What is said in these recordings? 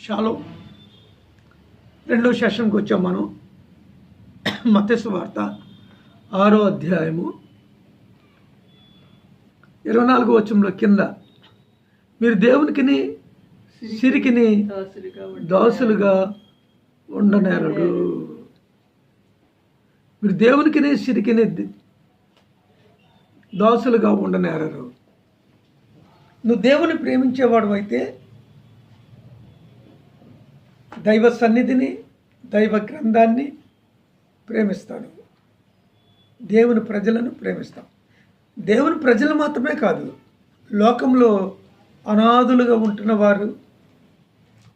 Shallow రెండో సెషన్కి వచ్చాం మనం. మత్స్సు వార్త ఆరో అధ్యాయము ఇరవై నాలుగో వచ్చంలో కింద మీరు దేవునికిని సిరికిని దాసులుగా ఉండనేరడు. మీరు దేవునికిని సిరికిని దాసులుగా ఉండనేరరు. నువ్వు దేవుని ప్రేమించేవాడు అయితే దైవ సన్నిధిని దైవ గ్రంథాన్ని ప్రేమిస్తాను దేవుని ప్రజలను ప్రేమిస్తాం. దేవుని ప్రజలు మాత్రమే కాదు లోకంలో అనాథులుగా ఉంటున్న వారు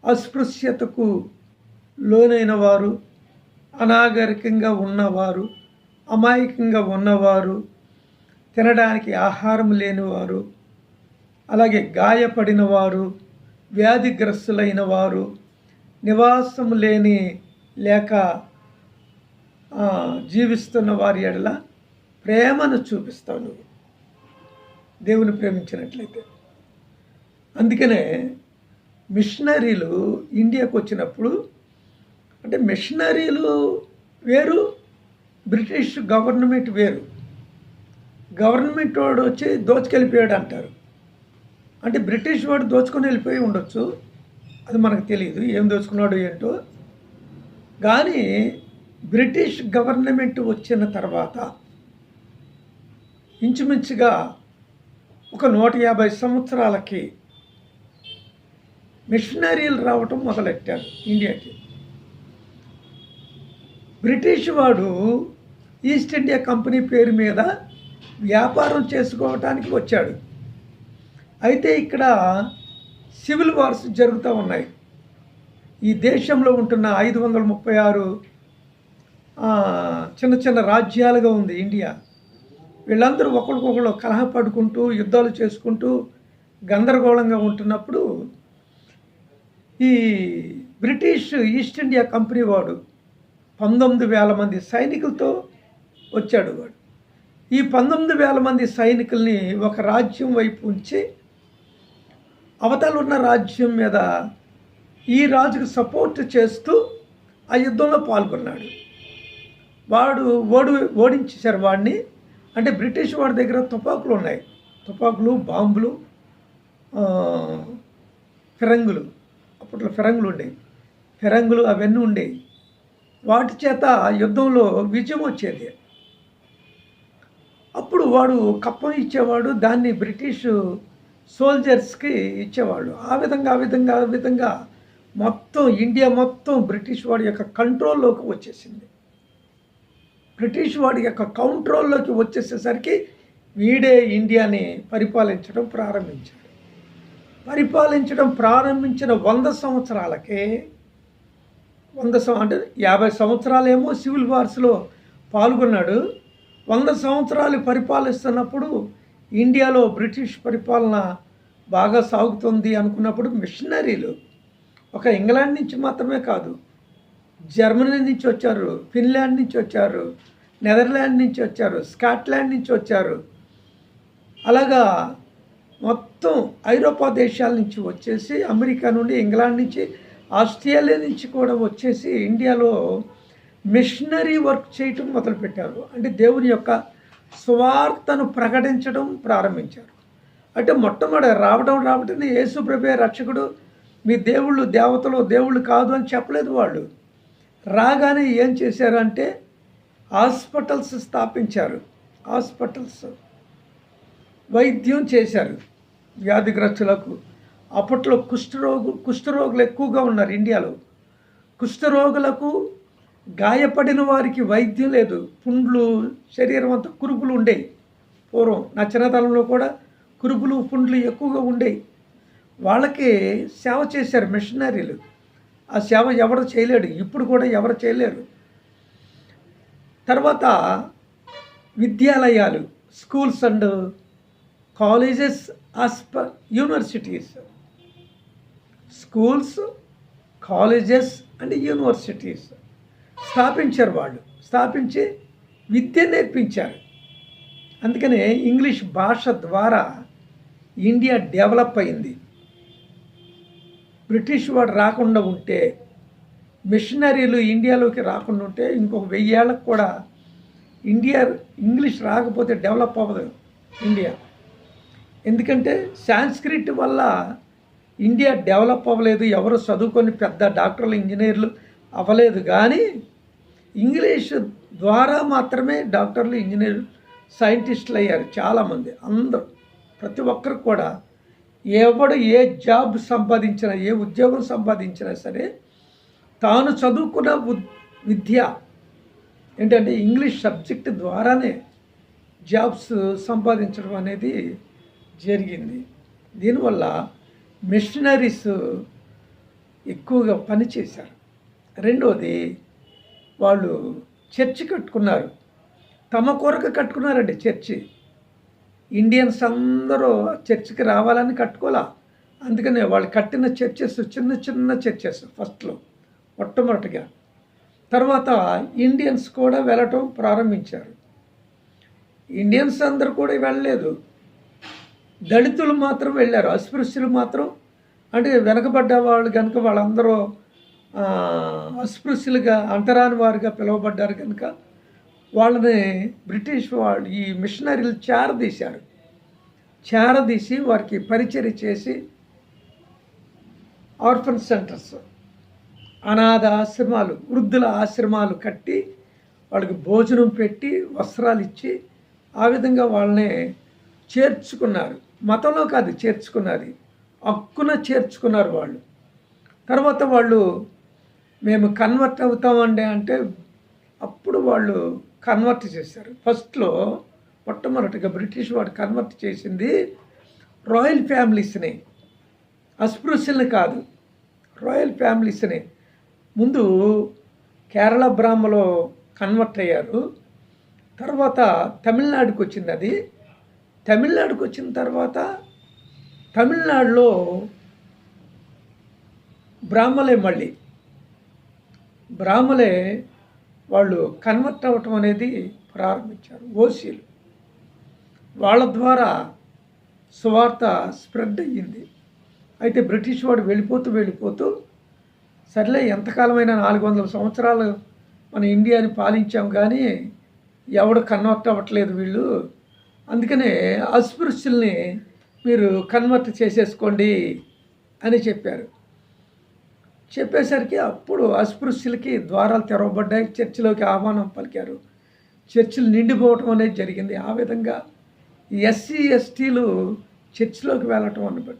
అస్పృశ్యతకు లోనైన వారు అనాగరికంగా ఉన్నవారు అమాయకంగా ఉన్నవారు తినడానికి ఆహారం లేనివారు అలాగే గాయపడిన వారు వ్యాధిగ్రస్తులైన వారు నివాసం లేని లేక జీవిస్తున్న వారి ఎడల ప్రేమను చూపిస్తావు నువ్వు. దేవుని ప్రేమించినట్లయితే. అందుకనే మిషనరీలు ఇండియాకు వచ్చినప్పుడు అంటే మిషనరీలు వేరు బ్రిటిష్ గవర్నమెంట్ వేరు. గవర్నమెంట్ వాడు వచ్చి దోచుకెళ్ళిపోయాడు అంటారు అంటే బ్రిటిష్ వాడు దోచుకొని వెళ్ళిపోయి ఉండొచ్చు. అది మనకు తెలియదు ఏం దోచుకున్నాడు ఏంటో. కానీ బ్రిటిష్ గవర్నమెంట్ వచ్చిన తర్వాత ఇంచుమించుగా ఒక నూట యాభై సంవత్సరాలకి మిషనరీలు రావటం మొదలెట్టారు ఇండియాకి బ్రిటిష్ వాడు ఈస్ట్ ఇండియా కంపెనీ పేరు మీద వ్యాపారం చేసుకోవటానికి వచ్చాడు. అయితే ఇక్కడ సివిల్ వార్స్ జరుగుతూ ఉన్నాయి. ఈ దేశంలో ఉంటున్న ఐదు వందల ముప్పై ఆరు చిన్న చిన్న రాజ్యాలుగా ఉంది ఇండియా. వీళ్ళందరూ ఒకరికొకరు కలహపడుకుంటూ యుద్ధాలు చేసుకుంటూ గందరగోళంగా ఉంటున్నప్పుడు ఈ బ్రిటిష్ ఈస్ట్ ఇండియా కంపెనీ వాడు పంతొమ్మిది వేల మంది సైనికులతో వచ్చాడు వాడు. ఈ పంతొమ్మిది వేల మంది సైనికుల్ని ఒక రాజ్యం వైపు ఉంచి అవతల ఉన్న రాజ్యం మీద ఈ రాజుకు సపోర్ట్ చేస్తూ ఆ యుద్ధంలో పాల్గొన్నాడు. వాడు ఓడి ఓడించేశారు వాడిని. అంటే బ్రిటిష్ వాడి దగ్గర తుపాకులు ఉన్నాయి. తుపాకులు బాంబులు ఫిరంగులు. అప్పట్లో ఫిరంగులు ఉండేవి ఫిరంగులు అవన్నీ ఉండేవి వాటి చేత యుద్ధంలో విజయం వచ్చేది. అప్పుడు వాడు కప్పం ఇచ్చేవాడు. దాన్ని బ్రిటిష్ సోల్జర్స్కి ఇచ్చేవాళ్ళు. ఆ విధంగా ఆ విధంగా ఆ విధంగా మొత్తం ఇండియా మొత్తం బ్రిటిష్ వాడి యొక్క కంట్రోల్లోకి వచ్చేసింది. బ్రిటిష్ వాడి యొక్క కంట్రోల్లోకి వచ్చేసేసరికి వీడే ఇండియాని పరిపాలించడం ప్రారంభించాడు. పరిపాలించడం ప్రారంభించిన వంద సంవత్సరాలకే వంద సంవ అంటే యాభై సంవత్సరాలేమో సివిల్ వార్స్లో పాల్గొన్నాడు. వంద సంవత్సరాలు పరిపాలిస్తున్నప్పుడు ఇండియాలో బ్రిటిష్ పరిపాలన బాగా సాగుతుంది అనుకున్నప్పుడు మిషనరీలు ఒక ఇంగ్లాండ్ నుంచి మాత్రమే కాదు జర్మనీ నుంచి వచ్చారు ఫిన్లాండ్ నుంచి వచ్చారు నెదర్లాండ్ నుంచి వచ్చారు స్కాట్లాండ్ నుంచి వచ్చారు. అలాగా మొత్తం ఐరోపా దేశాల నుంచి వచ్చేసి అమెరికా నుండి ఇంగ్లాండ్ నుంచి ఆస్ట్రేలియా నుంచి కూడా వచ్చేసి ఇండియాలో మిషనరీ వర్క్ చేయటం మొదలుపెట్టారు. అంటే దేవుని యొక్క సువార్తను ప్రకటించడం ప్రారంభించారు. అంటే మొట్టమొదటి రావడం రావటం యేసు ప్రభే రక్షకుడు మీ దేవుళ్ళు దేవతలు దేవుళ్ళు కాదు అని చెప్పలేదు వాళ్ళు. రాగానే ఏం చేశారు అంటే హాస్పిటల్స్ స్థాపించారు. హాస్పిటల్స్ వైద్యం చేశారు వ్యాధిగ్రస్తులకు. అప్పట్లో కుష్ఠరోగు కుష్ఠరోగులు ఎక్కువగా ఉన్నారు ఇండియాలో. కుష్ఠరోగులకు గాయపడిన వారికి వైద్యం లేదు. పుండ్లు శరీరం అంతా కురుపులు ఉండేవి పూర్వం నా చిన్నతనంలో కూడా కురుపులు పుండ్లు ఎక్కువగా ఉండేవి వాళ్ళకి సేవ చేశారు మిషనరీలు. ఆ సేవ ఎవరు చేయలేడు. ఇప్పుడు కూడా ఎవరు చేయలేరు. తర్వాత విద్యాలయాలు schools and colleges ఆస్ప universities. Schools colleges and universities. స్థాపించారు వాళ్ళు. స్థాపించి విద్య నేర్పించారు. అందుకనే ఇంగ్లీష్ భాష ద్వారా ఇండియా డెవలప్ అయింది. బ్రిటిష్ వాడు రాకుండా ఉంటే మిషనరీలు ఇండియాలోకి రాకుండా ఉంటే ఇంకొక వెయ్యేళ్ళకు కూడా ఇండియా ఇంగ్లీష్ రాకపోతే డెవలప్ అవ్వదు ఇండియా. ఎందుకంటే సాంస్క్రిట్ వల్ల ఇండియా డెవలప్ అవ్వలేదు. ఎవరు చదువుకొని పెద్ద డాక్టర్లు ఇంజనీర్లు అవ్వలేదు. కానీ ఇంగ్లీష్ ద్వారా మాత్రమే డాక్టర్లు ఇంజనీర్లు సైంటిస్టులు అయ్యారు చాలామంది అందరూ. ప్రతి ఒక్కరు కూడా ఎవడు ఏ జాబ్ సంపాదించినా ఏ ఉద్యోగం సంపాదించినా సరే తాను చదువుకున్న ఉద్- విద్య ఏంటంటే ఇంగ్లీష్ సబ్జెక్ట్ ద్వారానే జాబ్స్ సంపాదించడం అనేది జరిగింది. దీనివల్ల మిషనరీస్ ఎక్కువగా పనిచేశారు. రెండోది వాళ్ళు చర్చి కట్టుకున్నారు. తమ కొరకు కట్టుకున్నారండి చర్చి. ఇండియన్స్ అందరూ చర్చికి రావాలని కట్టుకోలే. అందుకనే వాళ్ళు కట్టిన చర్చెస్ చిన్న చిన్న చర్చెస్ ఫస్ట్లో మొట్టమొదటిగా. తర్వాత ఇండియన్స్ కూడా వెళ్ళటం ప్రారంభించారు. ఇండియన్స్ అందరూ కూడా వెళ్ళలేదు. దళితులు మాత్రం వెళ్ళారు అస్పృశ్యులు మాత్రం. అంటే వెనకబడ్డ వాళ్ళు కనుక వాళ్ళందరూ అస్పృశ్యులుగా అంటరాని వారుగా పిలువబడ్డారు కనుక వాళ్ళని బ్రిటిష్ వాళ్ళు ఈ మిషనరీలు చేరదీశారు. చేరదీసి వారికి పరిచర్య చేసి ఆర్ఫన్ సెంటర్స్ అనాథ ఆశ్రమాలు వృద్ధుల ఆశ్రమాలు కట్టి వాళ్ళకి భోజనం పెట్టి వస్త్రాలు ఇచ్చి ఆ విధంగా వాళ్ళని చేర్చుకున్నారు. మతంలో కాదు చేర్చుకున్నది హక్కున చేర్చుకున్నారు వాళ్ళు. తర్వాత వాళ్ళు మేము కన్వర్ట్ అవుతామండి అంటే అప్పుడు వాళ్ళు కన్వర్ట్ చేశారు. ఫస్ట్లో మొట్టమొదటిగా బ్రిటిష్ వాడు కన్వర్ట్ చేసింది రాయల్ ఫ్యామిలీస్ని అస్పృశ్యుల్ని కాదు రాయల్ ఫ్యామిలీస్ని. ముందు కేరళ బ్రాహ్మలో కన్వర్ట్ అయ్యారు. తర్వాత తమిళనాడుకి వచ్చింది అది. తమిళనాడుకి వచ్చిన తర్వాత తమిళనాడులో బ్రాహ్మలే మళ్ళీ బ్రాహ్మలే వాళ్ళు కన్వర్ట్ అవ్వటం అనేది ప్రారంభించారు. ఓసీలు. వాళ్ళ ద్వారా సువార్త స్ప్రెడ్ అయ్యింది. అయితే బ్రిటిష్ వాడు వెళ్ళిపోతూ వెళ్ళిపోతూ సర్లే ఎంతకాలమైనా నాలుగు వందల సంవత్సరాలు మన ఇండియాని పాలించాం కానీ ఎవడు కన్వర్ట్ అవ్వట్లేదు వీళ్ళు. అందుకనే అస్పృశ్యుల్ని మీరు కన్వర్ట్ చేసేసుకోండి అని చెప్పారు. చెప్పేసరికి అప్పుడు అస్పృశ్యులకి ద్వారాలు తెరవబడ్డాయి. చర్చిలోకి ఆహ్వానం పలికారు. చర్చిలు నిండిపోవటం అనేది జరిగింది. ఆ విధంగా ఎస్సీ ఎస్టీలు చర్చిలోకి వెళ్ళటం అనమాట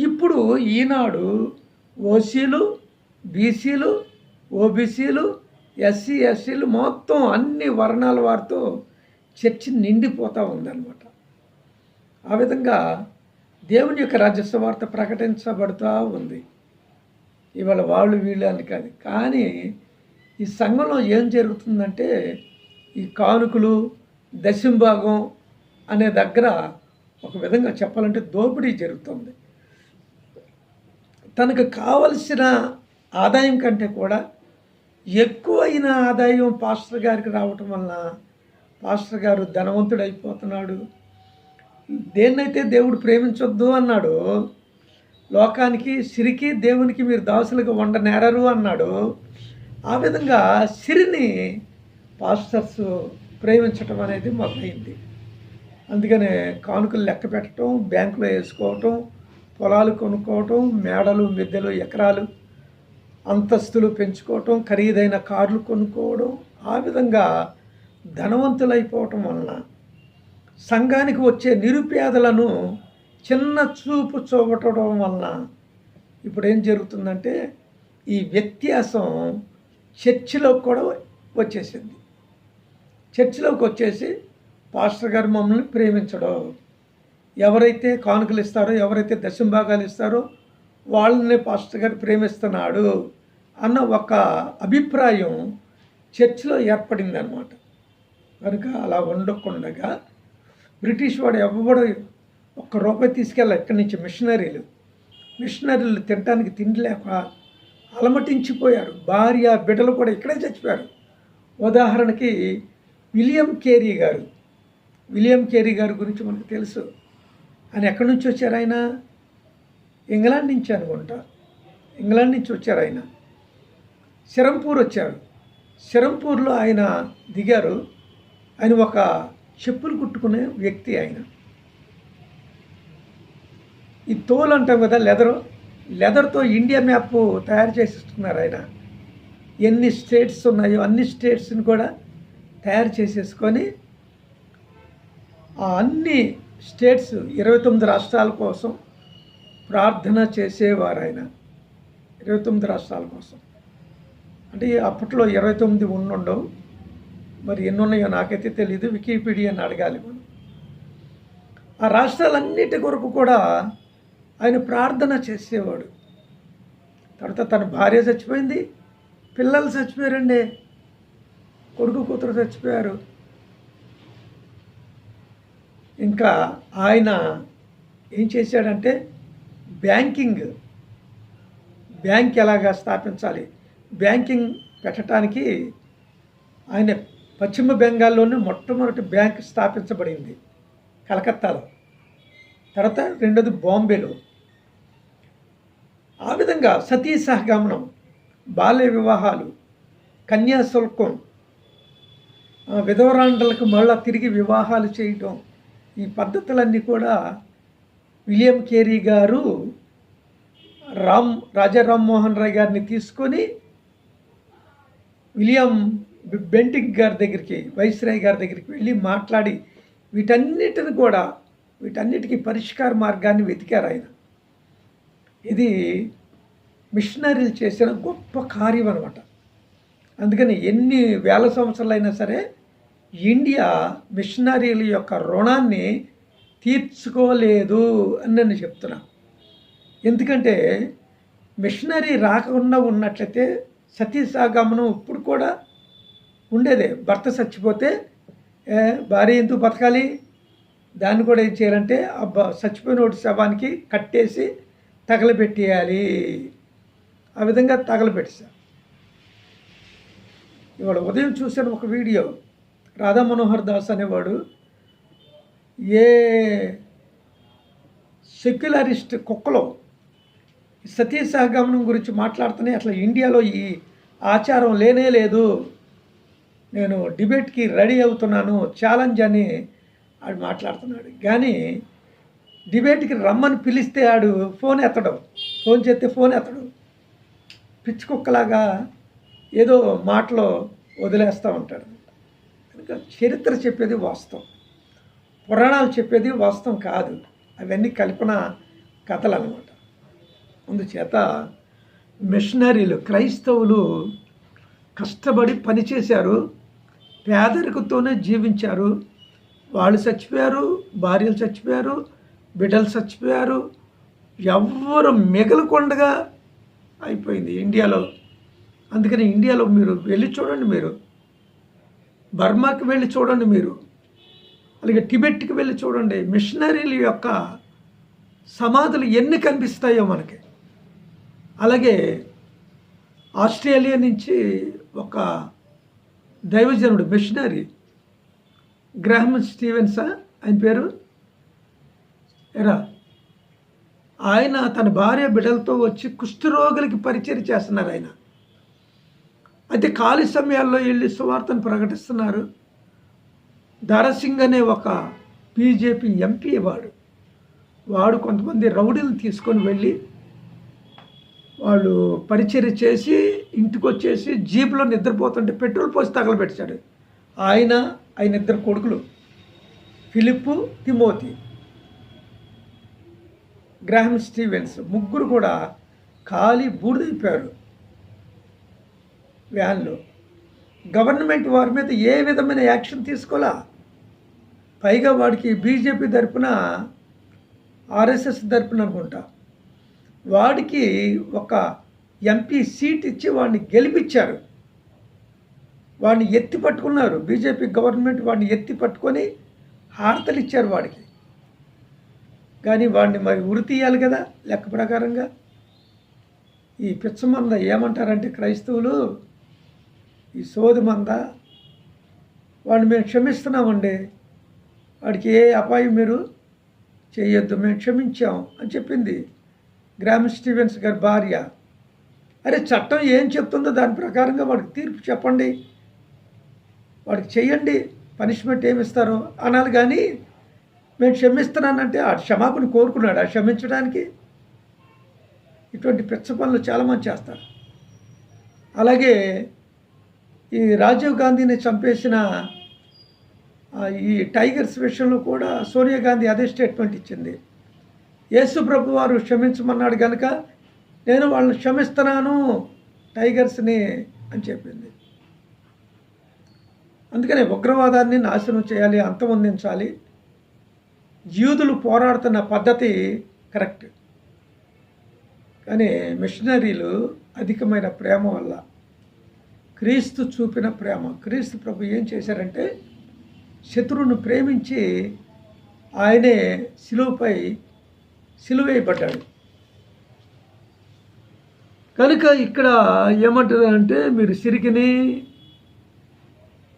ఇప్పుడు ఈనాడు ఓసీలు బీసీలు ఓబీసీలు ఎస్సీ ఎస్సీలు మొత్తం అన్ని వర్ణాల వారితో చర్చి నిండిపోతూ ఉందన్నమాట. ఆ విధంగా దేవుని యొక్క రాజ్యస్వ వార్త ప్రకటించబడుతూ ఉంది. ఇవాళ వాళ్ళు వీళ్ళు అని కాదు. కానీ ఈ సంఘంలో ఏం జరుగుతుందంటే ఈ కానుకలు దశంభాగం అనే దగ్గర ఒక విధంగా చెప్పాలంటే దోపిడీ జరుగుతుంది. తనకు కావలసిన ఆదాయం కంటే కూడా ఎక్కువైన ఆదాయం పాస్టర్ గారికి రావటం వలన పాస్టర్ గారు ధనవంతుడు అయిపోతున్నాడు దేన్నైతే దేవుడు ప్రేమించొద్దు అన్నాడు లోకానికి సిరికి దేవునికి మీరు దాసులుగా వండనేరరు అన్నాడు. ఆ విధంగా సిరిని పాస్టర్స్ ప్రేమించటం అనేది మొదలైంది. అందుకనే కానుకలు లెక్క పెట్టడం బ్యాంకులో వేసుకోవటం పొలాలు కొనుక్కోవటం మేడలు మిద్దెలు ఎకరాలు అంతస్తులు పెంచుకోవటం ఖరీదైన కార్లు కొనుక్కోవడం ఆ విధంగా ధనవంతులైపోవటం వలన సంఘానికి వచ్చే నిరుపేదలను చిన్న చూపు చూపటం వలన ఇప్పుడు ఏం జరుగుతుందంటే ఈ వ్యత్యాసం చర్చిలో కూడా వచ్చేసింది. చర్చిలోకి వచ్చేసి పాస్టర్ గారు మమ్మల్ని ప్రేమించడం. ఎవరైతే కానుకలు ఇస్తారో ఎవరైతే దశంభాగాలు ఇస్తారో వాళ్ళని పాస్టర్ గారు ప్రేమిస్తున్నాడు అన్న ఒక అభిప్రాయం చర్చిలో ఏర్పడింది అనమాట కనుక అలా ఉండకుండగా బ్రిటిష్ వాడు ఎవడు ఒక్క రూపాయి తీసుకెళ్ళ ఇక్కడి నుంచి మిషనరీలు. మిషనరీలు తినడానికి తిండి లేక అలమటించిపోయారు భార్య బిడ్డలు కూడా ఇక్కడే చచ్చిపోయారు. ఉదాహరణకి విలియం కేరీ గారు. విలియం కేరీ గారి గురించి మనకు తెలుసు. ఆయన ఎక్కడి నుంచి వచ్చారు ఆయన? ఇంగ్లాండ్ నుంచి అనుకుంటా. ఇంగ్లాండ్ నుంచి వచ్చారు ఆయన. సిరంపూర్ వచ్చారు సిరంపూర్లో ఆయన దిగారు. ఆయన ఒక చెప్పులు కుట్టుకునే వ్యక్తి ఆయన. ఈ తోలు అంటాం కదా లెదరు. లెదర్తో ఇండియా మ్యాప్ తయారు చేసిస్తున్నారు ఆయన. ఎన్ని స్టేట్స్ ఉన్నాయో అన్ని స్టేట్స్ని కూడా తయారు చేసేసుకొని ఆ అన్ని స్టేట్స్ ఇరవై తొమ్మిది రాష్ట్రాల కోసం ప్రార్థన చేసేవారు ఆయన. ఇరవై తొమ్మిది రాష్ట్రాల కోసం. అంటే అప్పట్లో ఇరవై తొమ్మిది ఉండుండవు మరి ఎన్ని ఉన్నాయో నాకైతే తెలియదు వికీపీడియాని అడగాలి మనం. ఆ రాష్ట్రాలన్నిటి కొరకు కూడా ఆయన ప్రార్థన చేసేవాడు. తర్వాత తన భార్య చచ్చిపోయింది పిల్లలు చచ్చిపోయారండి కొడుకు కూతురు చచ్చిపోయారు. ఇంకా ఆయన ఏం చేశాడంటే బ్యాంకింగ్ బ్యాంక్ ఎలాగా స్థాపించాలి బ్యాంకింగ్ పెట్టడానికి ఆయన పశ్చిమ బెంగాల్లోనే మొట్టమొదటి బ్యాంక్ స్థాపించబడింది కలకత్తాలో. తర్వాత రెండోది బాంబేలో. ఆ విధంగా సతీ సహగమనం బాల్య వివాహాలు కన్యాశుల్కం విధవరాండలకు మళ్ళా తిరిగి వివాహాలు చేయటం ఈ పద్ధతులన్నీ కూడా విలియం కేరీ గారు రామ్ రాజా రామ్మోహన్ రాయ్ గారిని తీసుకొని విలియం బెంటింగ్ బెంటిక్ గారి దగ్గరికి వైస్రాయ్ గారి దగ్గరికి వెళ్ళి మాట్లాడి వీటన్నిటిని కూడా వీటన్నిటికీ పరిష్కార మార్గాన్ని వెతికారు ఆయన. ఇది మిషనరీలు చేసిన గొప్ప కార్యం అనమాట అందుకని ఎన్ని వేల సంవత్సరాలైనా సరే ఇండియా మిషనరీల యొక్క రుణాన్ని తీర్చుకోలేదు అని నేను చెప్తున్నా. ఎందుకంటే మిషనరీ రాకుండా ఉన్నట్లయితే సతీసాగమనం ఇప్పుడు కూడా ఉండేదే. భర్త చచ్చిపోతే భార్య ఎందుకు బతకాలి? దాన్ని కూడా ఏం చేయాలంటే ఆ బ- చచ్చిపోయిన వాడి శవానికి కట్టేసి తగలబెట్టేయాలి. ఆ విధంగా తగలబెట్టేశారు. ఇవాళ ఉదయం చూశాను ఒక వీడియో. రాధా మనోహర్ దాస్ అనేవాడు ఏ సెక్యులరిస్ట్ కుక్కలో సతీ సహగమనం గురించి మాట్లాడుతూనే అసలు ఇండియాలో ఈ ఆచారం లేనే లేదు. నేను డిబేట్కి రెడీ అవుతున్నాను. ఛాలెంజ్ అని ఆడు మాట్లాడుతున్నాడు. కానీ డిబేట్కి రమ్మని పిలిస్తే ఆడు ఫోన్ ఎత్తడం. ఫోన్ చేస్తే ఫోన్ ఎత్తడు. పిచ్చి కుక్కలాగా ఏదో మాటలో వదిలేస్తూ ఉంటాడు. కనుక చరిత్ర చెప్పేది వాస్తవం. పురాణాలు చెప్పేది వాస్తవం కాదు. అవన్నీ కల్పన కథలు అనమాట అందుచేత మిషనరీలు క్రైస్తవులు కష్టపడి పనిచేశారు. పేదరికతోనే జీవించారు. వాళ్ళు చచ్చిపోయారు భార్యలు చచ్చిపోయారు బిడ్డలు చచ్చిపోయారు. ఎవ్వరు మిగలకుండగా అయిపోయింది ఇండియాలో. అందుకని ఇండియాలో మీరు వెళ్ళి చూడండి మీరు. బర్మాకి వెళ్ళి చూడండి మీరు. అలాగే టిబెట్కి వెళ్ళి చూడండి. మిషనరీల యొక్క సమాధులు ఎన్ని కనిపిస్తాయో మనకి. అలాగే ఆస్ట్రేలియా నుంచి ఒక దైవజనుడు మిషనరీ గ్రాహం స్టీవెన్సా ఆయన పేరు? ఎరా? ఆయన తన భార్య బిడ్డలతో వచ్చి కుష్ఠరోగులకి పరిచయం చేస్తున్నారు ఆయన. అయితే ఖాళీ సమయాల్లో వెళ్ళి సువార్తను ప్రకటిస్తున్నారు. దారాసింగ్ అనే ఒక బీజేపీ ఎంపీ వాడు. వాడు కొంతమంది రౌడీలు తీసుకొని వెళ్ళి వాళ్ళు పరిచర్య చేసి ఇంటికి వచ్చేసి జీప్లో నిద్రపోతుంటే పెట్రోల్ పోసి తగలబెట్టాడు. ఆయన ఆయన ఇద్దరు కొడుకులు. Philip Timothy. Graham Stevens. ముగ్గురు కూడా ఖాళీ బూడిదైపోయారు వ్యాన్లో. గవర్నమెంట్ వారి మీద ఏ విధమైన యాక్షన్ తీసుకోలా? పైగా వాడికి బీజేపీ తరపున ఆర్ఎస్ఎస్ తరపున అనుకుంటా. వాడికి ఒక ఎంపీ సీట్ ఇచ్చి వాడిని గెలిపించారు. వాడిని ఎత్తి పట్టుకున్నారు. బీజేపీ గవర్నమెంట్ వాడిని ఎత్తి పట్టుకొని హారతలు ఇచ్చారు వాడికి. కానీ వాడిని మరి ఉరి తీయాలి కదా లెక్క ప్రకారంగా. ఈ పిచ్చమంద ఏమంటారంటే క్రైస్తవులు ఈ సోది మంద వాడిని మేము క్షమిస్తున్నామండి వాడికి ఏ అపాయం మీరు చేయొద్దు మేము క్షమించాం అని చెప్పింది గ్రామ్ స్టీవెన్స్ గారి భార్య. అరే చట్టం ఏం చెప్తుందో దాని ప్రకారంగా వాడికి తీర్పు చెప్పండి. వాడికి చెయ్యండి పనిష్మెంట్ ఏమి ఇస్తారో అనాలి కానీ మేము క్షమిస్తున్నానంటే ఆ క్షమాపణ కోరుకున్నాడు. ఆ క్షమించడానికి ఇటువంటి పిచ్చ పనులు చాలామంది చేస్తారు. అలాగే ఈ రాజీవ్ గాంధీని చంపేసిన ఈ టైగర్స్ విషయంలో కూడా సోనియా గాంధీ అదే స్టేట్మెంట్ ఇచ్చింది. యేసు ప్రభు వారు క్షమించమన్నాడు కనుక నేను వాళ్ళని క్షమిస్తున్నాను టైగర్స్ని అని చెప్పింది. అందుకనే ఉగ్రవాదాన్ని నాశనం చేయాలి అంతమొందించాలి యూదులు పోరాడుతున్న పద్ధతి కరెక్ట్. కానీ మిషనరీలు అధికమైన ప్రేమ వల్ల క్రీస్తు చూపిన ప్రేమ క్రీస్తు ప్రభు ఏం చేశారంటే శత్రువును ప్రేమించి ఆయనే శిలువపై సిలువేయబడ్డాడు. కనుక ఇక్కడ ఏమంటుందంటే మీరు సిరికిని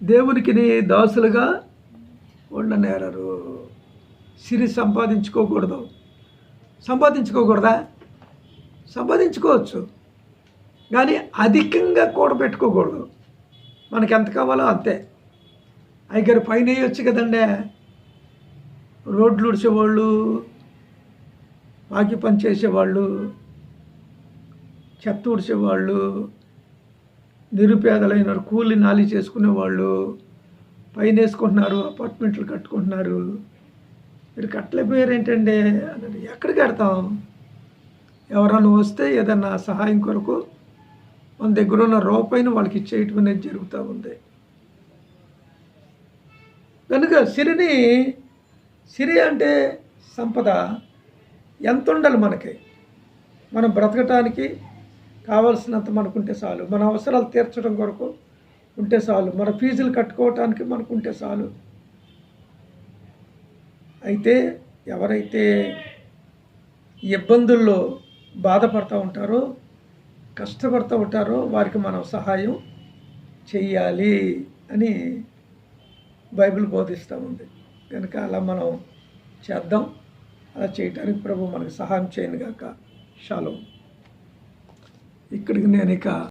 దేవునికిని దాసులుగా ఉండనేరారు. సిరి సంపాదించుకోకూడదు. సంపాదించుకోకూడదా? సంపాదించుకోవచ్చు. కానీ అధికంగా కూడబెట్టుకోకూడదు. మనకి ఎంత కావాలో అంతే. అయ్యగారు పైన వేయొచ్చు కదండి. రోడ్లు ఉడిచేవాళ్ళు వాకి పని చేసేవాళ్ళు చెత్త ఉడిచేవాళ్ళు నిరుపేదలైన కూలి నాలి చేసుకునేవాళ్ళు పైన వేసుకుంటున్నారు అపార్ట్మెంట్లు కట్టుకుంటున్నారు. మీరు కట్టలేకపోయారు ఏంటండి అన్నాడు. ఎక్కడ కడతాం? ఎవరన్నా వస్తే ఏదన్నా సహాయం కొరకు మన దగ్గర ఉన్న రూపాయిని వాళ్ళకి ఇచ్చేయటం అనేది జరుగుతూ ఉంది. కనుక సిరిని సిరి అంటే సంపద. ఎంత ఉండాలి మనకి? మనం బ్రతకటానికి కావాల్సినంత మనకుంటే చాలు. మన అవసరాలు తీర్చడం కొరకు ఉంటే చాలు. మన ఫీజులు కట్టుకోవటానికి మనకు ఉంటే చాలు. అయితే ఎవరైతే ఇబ్బందుల్లో బాధపడుతూ ఉంటారో కష్టపడుతూ ఉంటారో వారికి మనం సహాయం చెయ్యాలి అని బైబిల్ బోధిస్తూ ఉంది. కనుక అలా మనం చేద్దాం. అలా చేయటానికి ప్రభు మనకు సహాయం చేయను గాక. షాలో. ఇక్కడికి నేను ఇక